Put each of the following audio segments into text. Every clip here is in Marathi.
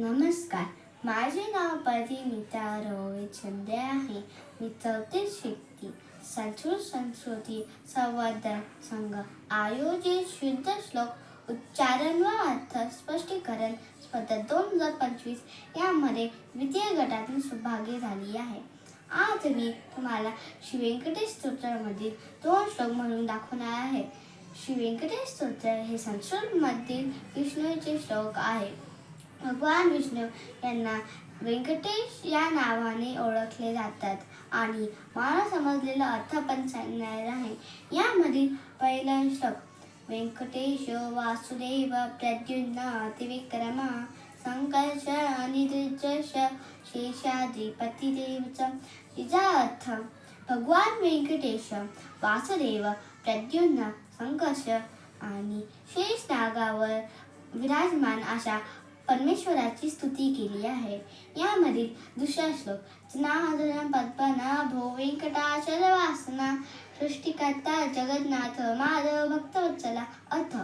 नमस्कार. माझे नाव मिता रोहित शिंदे आहे. मी चौतीस शिकती. संस्कृत संस्कृती संवर्धन संघ आयोजित शुद्ध श्लोक उच्चारण व अर्थ स्पष्टीकरण स्पर्धा दोन हजार पंचवीस यामध्ये द्वितीय गटातून सहभागी झाली आहे. आज मी तुम्हाला श्री व्यंकटेश स्तोत्रामधील दोन श्लोक म्हणून दाखवणार आहे. श्री व्यंकटेश स्तोत्र हे संस्कृतमधील विष्णूचे श्लोक आहे. भगवान विष्णू यांना व्यंकटेश या नावाने ओळखले जातात. आणि मला समजलेला अर्थ पण सांगणार आहे. यामधील पहिला श्लोक व्यंकटेश वासुदेव प्रद्युम्न अतिविक्रमा संकर्ष अनिरुद्ध शेषाधिपतिदेवचा तिचा अर्थ भगवान व्यंकटेश वासुदेव प्रद्युम्न संकर्ष आणि शेष नागावर विराजमान अशा परमेश्वराची स्तुती केली आहे. यामधील दुसरा श्लोक जनार्दन पद्मना भो व्यंकटाचल वासना सृष्टिकर्ता जगन्नाथ माधव भक्तवत्सला अर्थ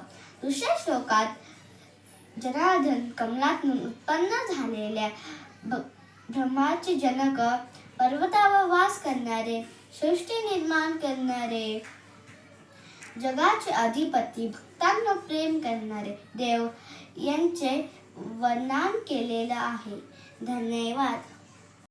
दुसऱ्या श्लोकात जनार्दन कमलातून उत्पन्न झालेल्या भ- ब्रह्माचे जनक पर्वतावर वास करणारे सृष्टी निर्माण करणारे जगाचे अधिपती भक्तांना प्रेम करणारे देव यांचे वर्णन केलेलं आहे. धन्यवाद.